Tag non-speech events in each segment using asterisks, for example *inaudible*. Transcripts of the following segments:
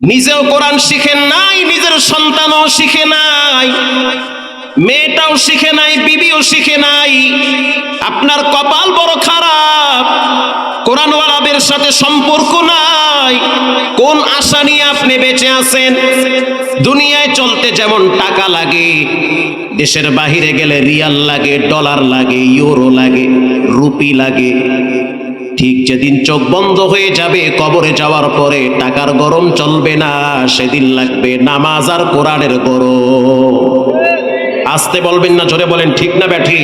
নিজেও কোরআন শিখেন নাই, নিজের সন্তানও শিখে নাই, মেয়েটাও শিখে নাই, বিবিও শিখে নাই। আপনার কপাল বড় খারাপ, কোরআনওয়ালাদের সাথে সম্পর্ক নাই। কোন আশা নিয়ে আপনি বেঁচে আছেন? দুনিয়ায় চলতে যেমন টাকা লাগে, দেশের বাহিরে গেলে রিয়াল লাগে, ডলার লাগে, ইউরো লাগে, রুপি লাগে ঠিক যেদিন চোখ বন্ধ হয়ে যাবে কবরে যাওয়ার পরে টাকার গরম চলবে না, সেদিন লাগবে নামাজ আর কোরআনের গরম। আসতে বলবেন না, জোরে বলেন, ঠিক না ব্যাঠি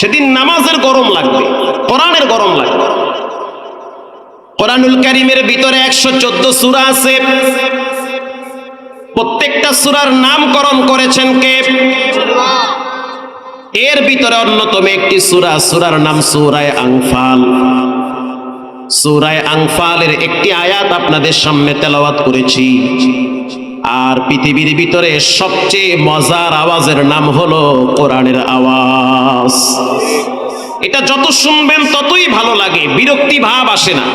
সেদিন নামাজের গরম লাগবে, কোরআনের গরম লাগবে। কোরআনুল কারিমের ভিতরে একশো চোদ্দ সুরা আছে। প্রত্যেকটা সুরার নামকরণ করেছেন কে? এর ভিতরে অন্যতম একটি সুরা, সুরার নাম সুরায় আংফাল সুরায় আংফালের একটি আয়াত আপনাদের সামনে তেলাওয়াত করেছি। আর পৃথিবীর ভিতরে সবচেয়ে মজার আওয়াজের নাম হলো কোরআনের আওয়াজ। এটা যত শুনবেন ততই ভালো লাগে, বিরক্তি ভাব আসে না।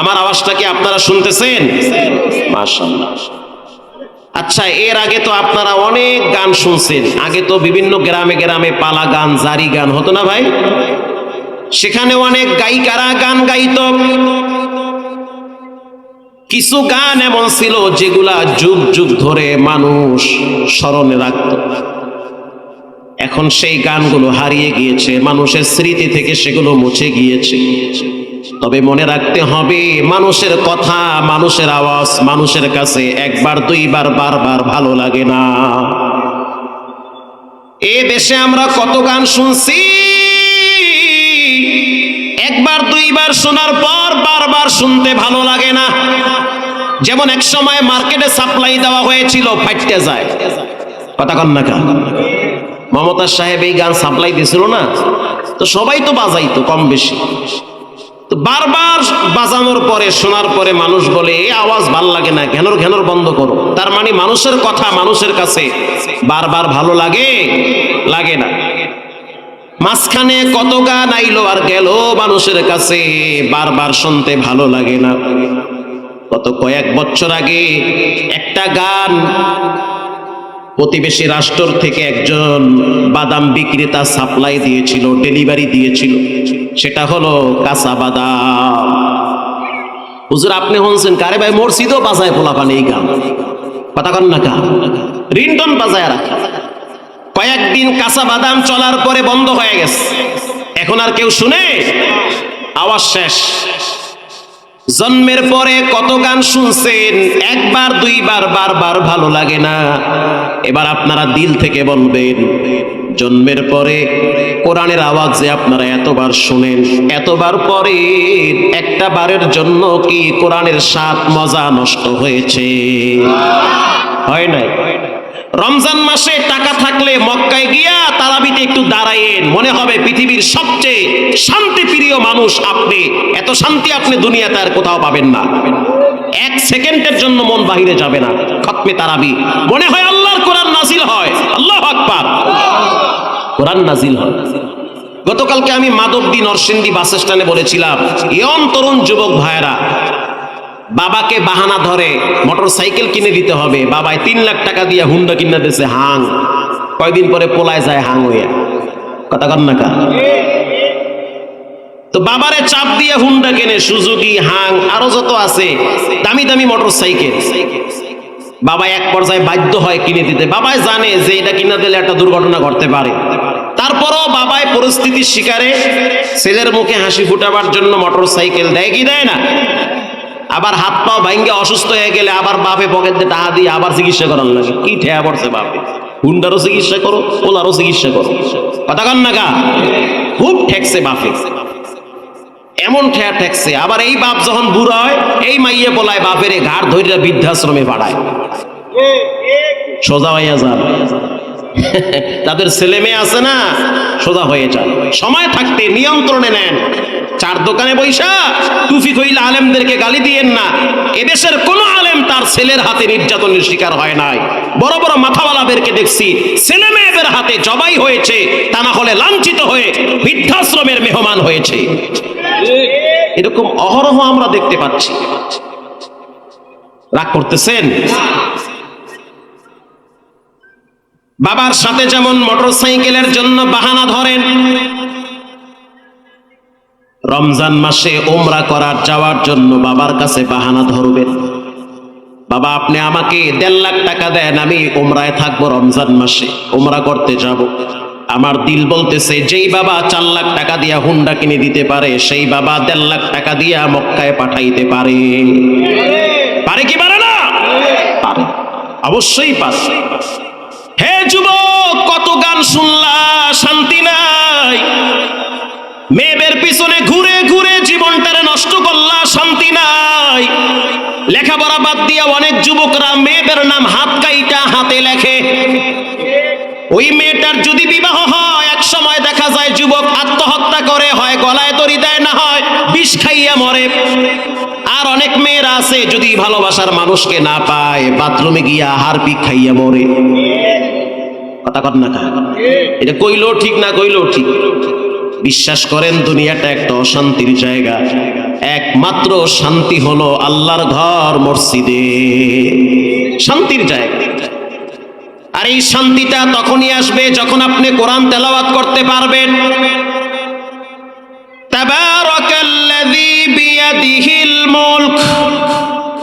আমার আওয়াজটা কি আপনারা শুনতেছেন? আচ্ছা এর আগে তো আপনারা অনেক গান শুনছেন, আগে তো বিভিন্ন গ্রামে গ্রামে পালা গান, জারি গান, হতো না ভাই? সেখানে অনেক গায়িকারা গান গাইত। কিছু গান এমন ছিল যেগুলা যুগ যুগ ধরে মানুষ স্মরণে রাখত। এখন সেই গানগুলো হারিয়ে গিয়েছে, মানুষের স্মৃতি থেকে সেগুলো মুছে গিয়েছে। তবে মনে রাখতে হবে, মানুষের কথা, মানুষের আওয়াজ, মানুষের কাছে একবার, দুইবার, বারবার ভালো লাগে না। এ দেশে আমরা কত গান শুনছি? একবার, দুইবার শোনার পর বারবার শুনতে ভালো লাগে না। যেমন এক সময় মার্কেটে সাপ্লাই দেওয়া হয়েছিল ফাইটতে যায়। কথা কন না কেন? মমতা সাহেব এই গান সাপ্লাই দিছিল না? তো সবাই তো বাজাইতো কম বেশি। তো বারবার বাজানোর পরে, শোনার পরে মানুষ বলে এই আওয়াজ ভালো লাগে না, ঘেনর ঘেনর বন্ধ করো। তার মানে মানুষের কথা মানুষের কাছে বারবার ভালো লাগে লাগে না। মাঝখানে কত গান আইলো আর গেল মানুষের কাছে, বারবার শুনতে ভালো লাগে না। গত কয়েক বছর আগে একটা গান প্রতিবেশী রাষ্ট্র থেকে একজন বাদাম বিক্রেতা সাপ্লাই দিয়েছিল, ডেলিভারি দিয়েছিল। সেটা হলো কাঁচা বাদাম। হুজুর, আপনি হনছেন কারে ভাই? মসজিদও বাজায় পোলাপান এই গান। কথা কন না কা রিন্টন বাজায় রাখে। কয়েকদিন কাঁচা বাদাম চলার পরে বন্ধ হয়ে গেছে। এখন আর কেউ শুনে? আওয়াজ শেষ। জন্মের পরে কত গান শুনছেন? একবার, দুইবার, বারবার ভালো লাগে না। এবার আপনারা দিল থেকে বলবেন, জন্মের পরে কোরআনের আওয়াজ যে আপনারা এতবার শুনেন, এতবার পরে একটা বারের জন্য কি কোরআনের স্বাদ মজা নষ্ট হয়েছে? হয় নাই? রমজান মাসে টাকা থাকলে মক্কায় গিয়া তারাবিতে একটু দাঁড়ায়েন। মনে হবে পৃথিবীর সবচেয়ে শান্তিপ্রিয় মানুষ আপনি। এত শান্তি আপনি দুনিয়াতে আর কোথাও পাবেন না। এক সেকেন্ডের জন্য মন বাহিরে যাবে না খতমে তারাবি। মনে হয় আল্লাহর কোরআন নাজিল হয়। আল্লাহ আকবার। কোরআন নাজিল হয়। গতকালকে আমি মাধবদী নরসিংদী বাস স্ট্যান্ডে বলেছিলাম ইয়ন তরুণ যুবক ভাইয়েরা বাবাকে বাহানা ধরে মোটর সাইকেল কিনে দিতে হবে। বাবায় তিন লাখ টাকা দিয়ে হুন্ডা কিনে দিয়েছে, হাং। কয়দিন পরে পোলায় যায় হাং হইয়া। কথা কন না? তো বাবারে চাপ দিয়ে হুন্ডা কেনে, সুজুকি, হাং, আরও যত আছে, দামি দামি মোটর সাইকেল। বাবা এক পর্যায়ে বাধ্য হয় কিনে দিতে। বাবাই জানে যে এটা কিনা দিলে একটা দুর্ঘটনা ঘটতে পারে। তারপরও বাবাই পরিস্থিতির শিকারে ছেলের মুখে হাসি ফুটাবার জন্য মোটর সাইকেল দেয় কি দেয় না? আবার হাত পা ভাঙ্গে অসুস্থ হয়ে গেলে আবার বাপে পকেট টাকা দিয়ে আবার চিকিৎসা করার লাগে। কি ঠেয়া পড়ছে বাপে। হুন্ডারও চিকিৎসা করো ওলারও চিকিৎসা করো। কথা কন না গা খুব ঠেকছে বাপে। এমন ঠেয়া ঠেকছে। আবার এই বাপ যখন বুড়ো হয়, এই মাইয়ে বলায় বাপের ঘাড় ধৈর্য বৃদ্ধাশ্রমে পাঠায়। সোজা হইয়া যান। *laughs* তাদের ছেলে মেয়ে আছে না, সোজা হয়ে যান। সময় থাকতে নিয়ন্ত্রণে নেন। চার দোকানে বৈশা, টুফি কইলে আলেমদেরকে গালি দিয়েন না। এদেশের কোন আলেম তার ছেলের হাতে নির্যাতনের শিকার হয় নাই। বড় বড় মাথাওয়ালাদেরকে দেখছি ছেলে মেয়েদের হাতে জবাই হয়েছে, তা না হলে লাঞ্ছিত হয়ে বৃদ্ধাশ্রমের মেহমান হয়েছে। এরকম অহরহ আমরা দেখতে পাচ্ছি। রাগ করতেছেন? বাবার সাথে যেমন মোটরসাইকেলের জন্য বাহানা ধরেন, রমজান মাসে ওমরা করার যাওয়ার জন্য বাবার কাছে বাহানা ধরবেন। বাবা, আপনি আমাকে দেড় লাখ টাকা দেন, আমি ওমরায় থাকব রমজান মাসে ওমরা করতে যাব। আমার দিল বলতেছে, যেই বাবা চার লাখ টাকা দিয়া হুন্ডা কিনে দিতে পারে, সেই বাবা দেড় লাখ টাকা দিয়া মক্কায় পাঠাইতে পারে। পারে কি পারে না? পারে। অবশ্যই পারে। হে যুবক, কত গান শুনলা, শান্তি নাই। মেয়েদের পিছনে ঘুরে ঘুরে জীবনটারে নষ্ট করলা, শান্তি নাই। লেখাপড়া বাদ দিয়া অনেক যুবকরা মেয়েদের নাম হাত কাইটা হাতে লেখে। ওই মেয়েটার যদি বিবাহ হয়, এক সময় দেখা যায় যুবক আত্মহত্যা করে, হয় গলায় দড়ি দেয়, না হয় বিষ খাইয়া মরে। আর অনেক মেয়েরা আছে, যদি ভালোবাসার মানুষকে না পায়, বাথরুমে গিয়া হারপিক খাইয়া মরে। এটা কইলো ঠিক না কইলো ঠিক। বিশ্বাস করেন, দুনিয়াটা একটা অশান্তির জায়গা। একমাত্র শান্তি হলো আল্লাহর ঘর, মসজিদে। শান্তির জায়গা। আর এই শান্তিটা তখনই আসবে যখন আপনি কোরআন তেলাওয়াত করতে পারবেন। তাবারাকাল্লাযী বিয়াদিহিল মুলক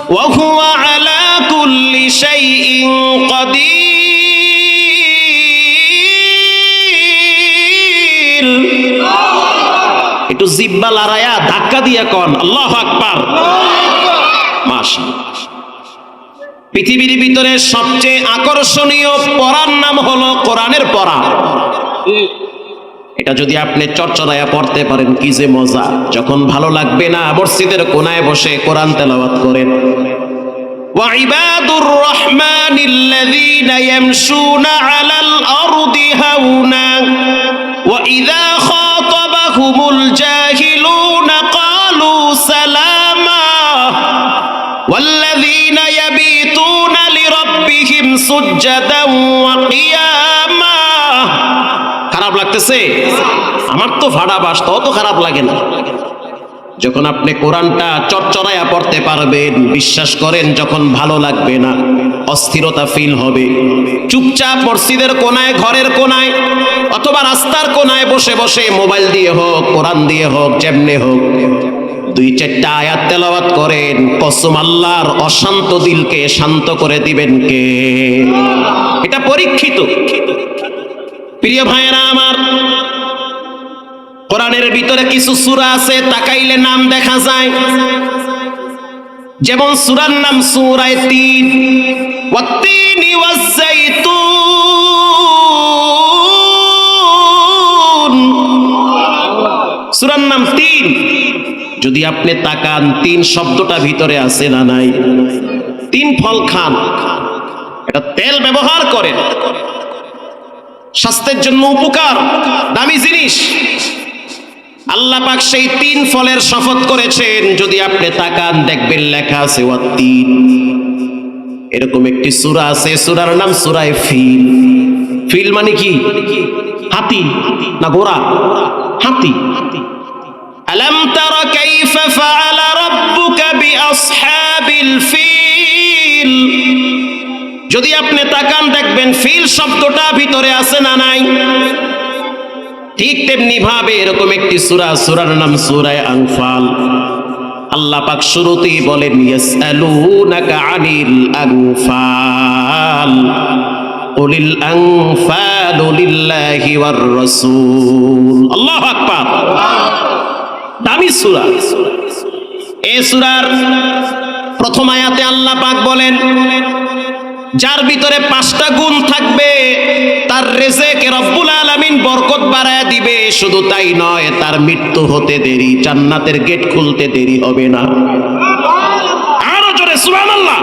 হুয়া আলা কুল্লি শাইইন কাদির। একটু জিব্বা লড়াইয়া ধাক্কা দিয়ে কন আল্লাহ আকবার মাশাআল্লাহ পৃথিবীর ভিতরে সবচেয়ে আকর্ষণীয় পড়ার নাম হলো কোরআনের পড়া এটা যদি আপনি চর্চরায়া পড়তে পারেন কি যে মজা যখন ভালো লাগবে না মসজিদের কোনায় বসে কোরআন তেলাওয়াত করেন وعباد الرحمن الذين يمشون على الأرض هونا وإذا خاطبهم الجاهلون قالوا سلاما والذين يبيتون لربهم سجدا وقياما খারাপ লাগতেছে আমার তো ভাড়া বাস তত খারাপ লাগে না যখন আপনি কোরআনটা চরচরায়া পড়তে পারবেন বিশ্বাস করেন যখন ভালো লাগবে না অস্থিরতা ফিল হবে চুপচাপ মসজিদের কোনায় ঘরের কোনায় অথবা রাস্তার কোনায় বসে বসে মোবাইল দিয়ে হোক, কোরআন দিয়ে হোক, যেমনে হোক, দুই চারটা আয়াত তেলাওয়াত করেন, কসম আল্লাহর অশান্ত দিলকে শান্ত করে দিবেন কে? এটা পরীক্ষিত। প্রিয় ভাইয়েরা আমার, কোরআনের ভিতরে কিছু সূরা আছে, তাকাইলে নাম দেখা যায়। যেমন সূরার নাম সূরায়ে তিন, ওয়াত্তিনি ওয়াজ্জাইতুন সূরার নাম তিন। যদি আপনি তাকান, তিন শব্দটা ভিতরে আছে না নাই? তিন ফল খান। এটা তেল ব্যবহার স্বাস্থ্যের জন্য উপকার, দামি জিনিস। আল্লাহ পাক সেই তিন ফলের শপথ করেছেন, যদি আপনি তাকান, দেখবেন লেখা আছে তিন। এরকম একটি সূরা আছে, সূরার নাম সূরায়ে ফিল। ফিল মানে কি? হাতি না ঘোড়া? হাতি। আলম বিআসহাবিল ফিল? যদি আপনি তাকান, দেখবেন ফিল শব্দটা ভিতরে আছে না নাই? ঠিক তেমনি ভাবে এরকম একটি সূরা, সূরার নাম সূরায়ে আনফাল। আল্লাহ পাক শুরুতেই বলেন, ইয়াসআলুনাকা আনিল আনফাল। আল্লাহু দামি প্রথম আয়াতে আল্লাহ পাক বলেন, যার ভিতরে পাঁচটা গুণ থাকবে, তার রেজেকে রব্বুল আলামিন বরকত বাড়ায় দিবে, শুধু তাই নয়, তার মৃত্যু হতে দেরি, জান্নাতের গেট খুলতে দেরি হবে না। আরও জোরে, সুবহানাল্লাহ।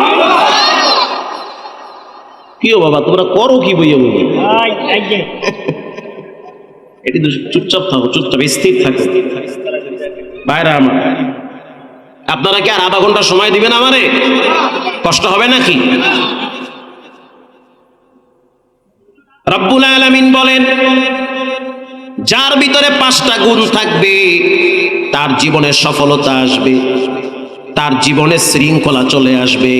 কি ও বাবা তোমরা করো কি বইয়া বই এটি চুপচাপ থাকো চুপচাপ স্থির থাকো। বাইরে আমার আপনারা কি আর আধা ঘণ্টা সময় দিবেন আমারে? কষ্ট হবে নাকি? রব্বুল আলামিন বলেন যার ভিতরে পাঁচটা গুণ থাকবে তার জীবনে সফলতা আসবে তার জীবনে শৃঙ্খলা চলে আসবে।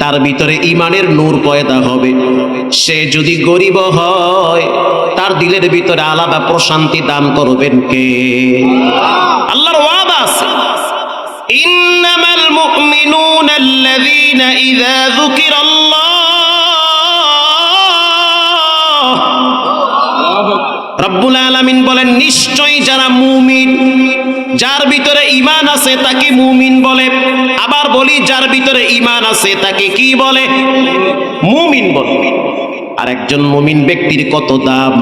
তার ভিতরে ইমানের নূর পয়দা হবে। সে যদি গরিব হয়, তার দিলের ভিতরে আলাদা প্রশান্তি দান করবেন কে? আল্লাহর ওয়াদা ইন্নামাল মুমিনুনা আল্লাযীনা ইযা যুকিরাল্লাহ রব্বুল আলামিন বলেন, নিশ্চয়ই যারা মুমিন, যার ভিতরে ইমান আছে তাকে মুমিন বলে। আবার বলি, যার ভিতরে ইমান আছে তাকে কি বলে? মুমিন বলে। আর একজন মুমিন ব্যক্তির কত দাম?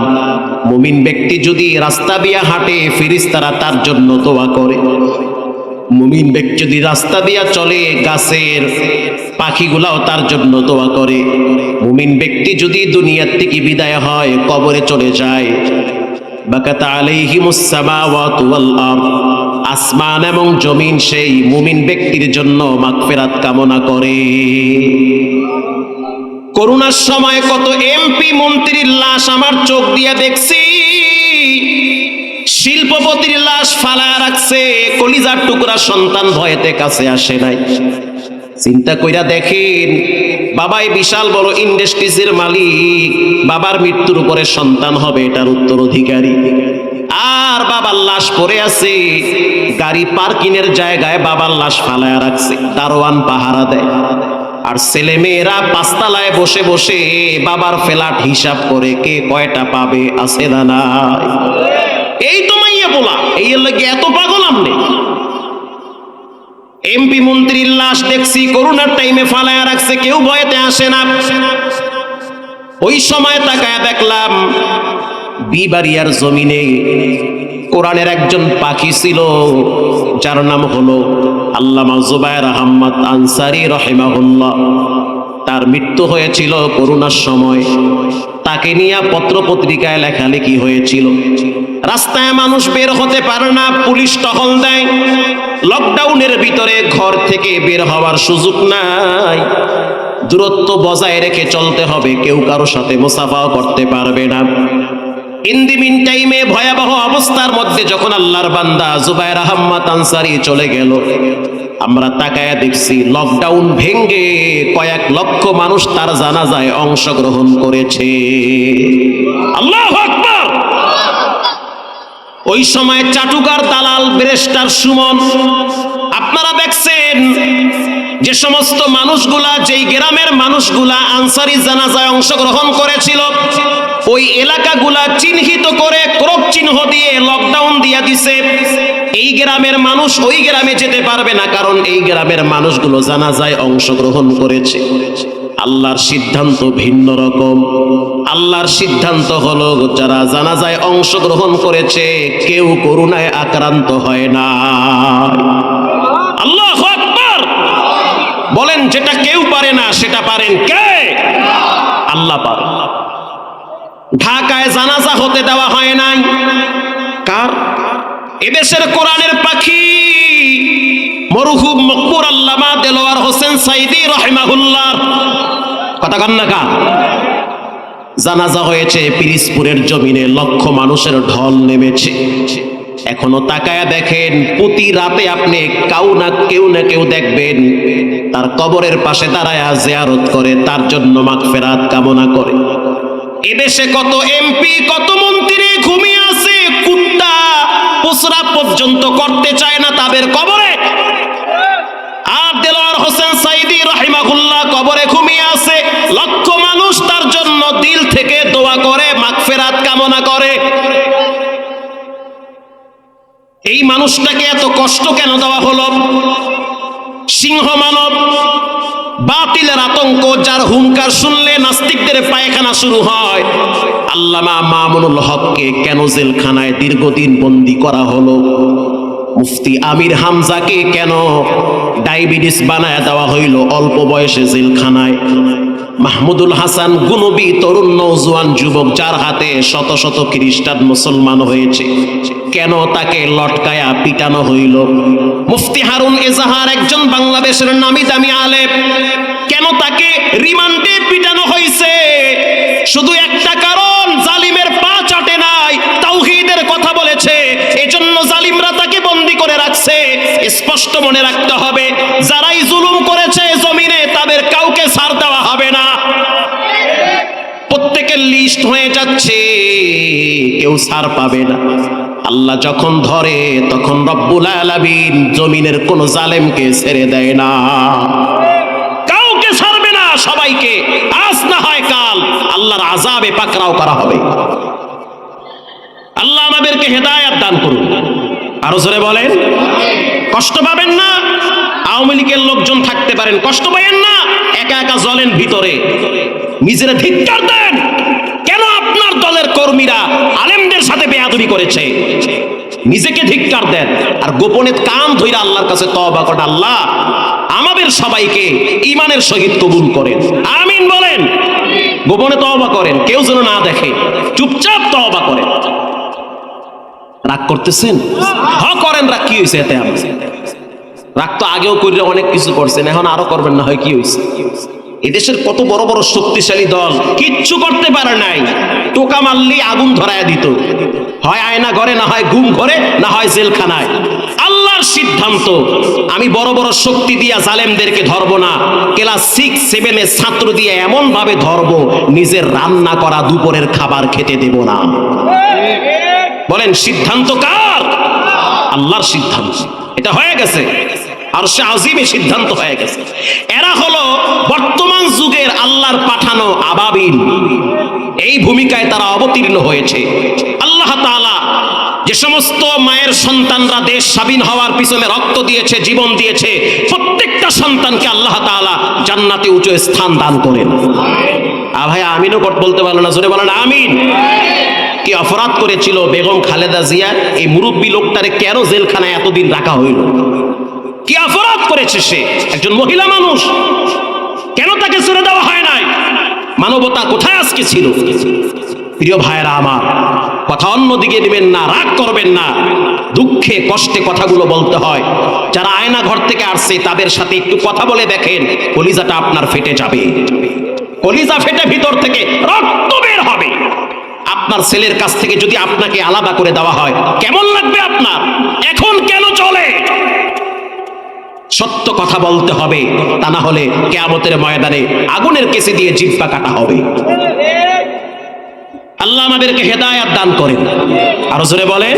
মুমিন ব্যক্তি যদি রাস্তা দিয়া হাঁটে ফিরিস্তারা তার জন্য দোয়া করে। মুমিন ব্যক্তি যদি রাস্তা দিয়া চলে, গাছের পাখিগুলাও তার জন্য দোয়া করে। মুমিন ব্যক্তি যদি দুনিয়ার থেকে বিদায় হয়, কবরে চলে যায়। আসমান এবং জমিন সেই মুমিন ব্যক্তির জন্য মাগফিরাত কামনা করে। করোনার সময় কত এমপি মন্ত্রীর লাশ আমার চোখ দিয়ে দেখছি। শিল্পপতির লাশ ফালা রাখছে, কলিজার টুকরা সন্তান ভয়েতে কাছে আসে নাই। চিন্তা কইরা দেখেন বাবাই বিশাল বড় ইন্ডাস্ট্রিজের মালিক। বাবার মৃত্যুর উপরে সন্তান হবে, এটার উত্তরাধিকারী আর বাবার লাশ পড়ে আছে। গাড়ি পার্কিং এর জায়গায় বাবার লাশ ফালায় রাখছে, দারোয়ান পাহারা দেয়। আর ছেলে মেয়েরা পাঁচতলায় বসে বসে বাবার ফ্ল্যাট হিসাব করে কে কয়টা পাবে, আছে না এই তো মাইয়া বলা এই লাগে এত পাগল আমনে এমপি মন্ত্রীর লাশ দেখছি, করোনার টাইমে ফালায়া রাখছে, কেউ ভয়েতে আসে না। ওই সময় তাকায় দেখলাম বিবারিয়ার জমিনে কোরআনের একজন পাখি ছিল, যার নাম হলো আল্লামা জুবায়ের আহম্মদ আনসারি রহেমাহুল্লাহ। তার মৃত্যু হয়েছিল করোনার সময়। তাকে নিয়ে পত্র পত্রিকায় লেখালেখি হয়েছিল। রাস্তায় মানুষ বের হতে পারে না, পুলিশ টহল দেয়। লকডাউনের ভিতরে ঘর থেকে বের হওয়ার সুযোগ নাই। দূরত্ব বজায় রেখে চলতে হবে, কেউ কারও সাথে মুসাফাও করতে পারবে না। ইন দি মিন টাইমে ভয়াবহ অবস্থার মধ্যে যখন আল্লাহর বান্দা জুবাইর আহম্মদ আনসারি চলে গেল, আমরা তাকায়া দেখছি লকডাউন ভেঙ্গে কয়েক লক্ষ মানুষ তার জানাজায় অংশগ্রহণ করেছে। আল্লাহ ওই সময় চাটুকার দালাল ব্রেস্টার সুমন, আপনারা যে সমস্ত মানুষগুলা, যেই গ্রামের মানুষগুলা আনসারি জানাজায় অংশগ্রহণ করেছিল, ওই এলাকাগুলা চিহ্নিত করে ক্রপ চিহ্ন দিয়ে লকডাউন দিয়া দিছে। এই গ্রামের মানুষ ওই গ্রামে যেতে পারবে না, কারণ এই গ্রামের মানুষগুলো জানাজায় অংশগ্রহণ করেছে। আল্লাহর সিদ্ধান্ত ভিন্ন রকম। আল্লাহর সিদ্ধান্ত হলো, যারা জানাজায় অংশগ্রহণ করেছে, কেউ করুণায় আক্রান্ত হয় না। আল্লাহ বলেন, যেটা কেউ পারে না, সেটা পারেন কে? আল্লাহ পারে ঢাকায় জানাজা হতে দেওয়া হয় নাই। কার? এদেশের কোরআনের পাখি। মরহুম মকবুর আল্লামা দেলোয়ার হোসেন সাইদি রহমাহুল্লাহ। কথা কন না কা জানাজা হয়েছে পিরিসপুরের জমিনে, লক্ষ মানুষের ঢল নেমেছে। এখনও তাকায়া দেখেন, প্রতি রাতে আপনি কাউ না কেউ না কেউ দেখবেন। তার কবরের পাশে দাঁড়ায় জিয়ারত করে, তার জন্য মাগফিরাত কামনা করে। এদেশে কত এমপি, কত মন্ত্রী ঘুমিয়ে আছে, কুত্তা পোসরা পর্যন্ত করতে চায় না তাদের কবরে। আর দেলোয়ার হোসেন সাইদি রাহিমাহুল্লাহ কবরে ঘুমিয়ে আছে, লক্ষ মানুষ তার জন্য দিল থেকে দোয়া করে, মাগফিরাত কামনা করে। এই মানুষটাকে এত কষ্ট কেন দেওয়া হলো? সিংহ মানব, বাতিলের আতঙ্ক, যার হুঙ্কার শুনলে নাস্তিকদের পায়খানা শুরু হয়। আল্লামা মামুনুল হককে কেন জেলখানায় দীর্ঘদিন বন্দি করা হলো? মুফতি আমির হামজাকে কেন ডায়াবেটিস বানায় দেওয়া হইল অল্প বয়সে জেলখানায়? মাহমুদুল হাসান গুনবি তরুণ নৌজওয়ান যুবক, যার হাতে শত শত খ্রিস্টান মুসলমান হয়েছে। কেন তাকে লটকায়া পিটানো হইল? মুফতি হারুন এজাহার একজন বাংলাদেশের নামি দামি আলেম। কেন তাকে রিমান্ডে পিটানো হয়েছে শুধু একটা কারণ, জালিমের পা চাটে নাই, তাওহীদের কথা বলেছে। এজন্য জালিমরা তাকে বন্দি করে রাখছে। স্পষ্ট মনে রাখতে হবে, যারাই জুলুম করেছে জমিনে তাদের কাউকে ছাড় দেওয়া হবে না লিস্ট হয়ে যাচ্ছে, কেউ ছাড় পাবে না। আল্লাহ যখন ধরে, তখন রব্বুল আলামিন জমিনের কোন জালেমকে ছেড়ে দেয় না। কাউকে ছাড়বে না সবাইকে, আজ না হয় কাল। আল্লাহর আজাবে পাকরাও করা হবে। আল্লাহ আমাদেরকে হেদায়াত দান করুন। আরও জোরে বলেন, কষ্ট পাবেন না। আওয়ামী লীগের লোকজন থাকতে পারেন, কষ্ট পাবেন না। একা একা জ্বলেন ভিতরে। নিজেরা ধিক্কার দেন। কর্মীরা আলেমদের সাথে বেয়াদবি করেছে। নিজেকে ধিক্কার দেন। আর গোপনে কান ধইরা আল্লাহর কাছে তওবা করেন আল্লাহ, আমাদের সবাইকে ইমানের সহিত কবুল করেন। আমিন বলেন। গোপনে তওবা করেন। কেউ যেন না দেখে, চুপচাপ তওবা করেন। রাগ করতেছেন? হ, করেন। রাগ কি হয়েছে এতে? আমার রাগ তো আগেও করলে অনেক কিছু করছেন, এখন আরও করবেন না হয় কি হয়েছে এদেশের কত বড় বড় শক্তিশালী দল কিচ্ছু করতে পারে নাই। টোকা মারলি আগুন ধরায় দিত। হয় আয়না ঘরে, না হয় ঘুম ঘরে, না হয় জেলখানায়। আল্লাহর সিদ্ধান্ত, আমি বড় বড় শক্তি দিয়া জালেমদেরকে ধরবো না। ক্লাস সিক্স সেভেনের ছাত্র দিয়ে এমন ভাবে ধরবো, নিজের রান্না করা দুপুরের খাবার খেতে দেব না। বলেন, সিদ্ধান্ত কার? আল্লাহর সিদ্ধান্ত। এটা হয়ে গেছে। আর সে আজিমে সিদ্ধান্ত হয়ে গেছে। এরা হলো বর্তমান যুগের আল্লাহর পাঠানো আবাবিল। এই ভূমিকায় তারা অবতীর্ণ হয়েছে। আল্লাহ তাআলা যে সমস্ত মায়ের সন্তানরা দেশ স্বাধীন হওয়ার পিছনে রক্ত দিয়েছে, জীবন দিয়েছে, প্রত্যেকটা সন্তানকে আল্লাহ তাআলা জান্নাতে উঁচু স্থান দান করেন। আ ভাই, আমিনও বলতে পারল না, জোরে বলেন আমিন। কি অপরাধ করেছিল বেগম খালেদা জিয়া? এই মুরব্বী লোকটারে কেন জেলখানায় এতদিন রাখা হইল? কি অপরাধ করেছে সে? একজন মহিলা মানুষ। কেন তাকে ছেড়ে দেওয়া হয় নাই? মানবতা কোথায় আজকে ছিল? প্রিয় ভাইয়েরা আমার, কথা অন্যদিকে দিবেন না, রাগ করবেন না। দুঃখে, কষ্টে কথাগুলো বলতে হয়। যারা আয়না ঘর থেকে আসছে, তাদের সাথে একটু কথা বলে দেখেন, কলিজাটা আপনার ফেটে যাবে। কলিজা ফেটে ভিতর থেকে রক্ত বের হবে। আপনার ছেলের কাছ থেকে যদি আপনাকে আলাদা করে দেওয়া হয়, কেমন লাগবে আপনার? এখন কেন চলে? সত্য কথা বলতে হবে, তা না হলে কেয়ামতের ময়দানে আগুনের কেসে দিয়ে জিব্বা কাটা হবে। আল্লাহ আমাদেরকে হেদায়াত দান করেন। আরও জোরে বলেন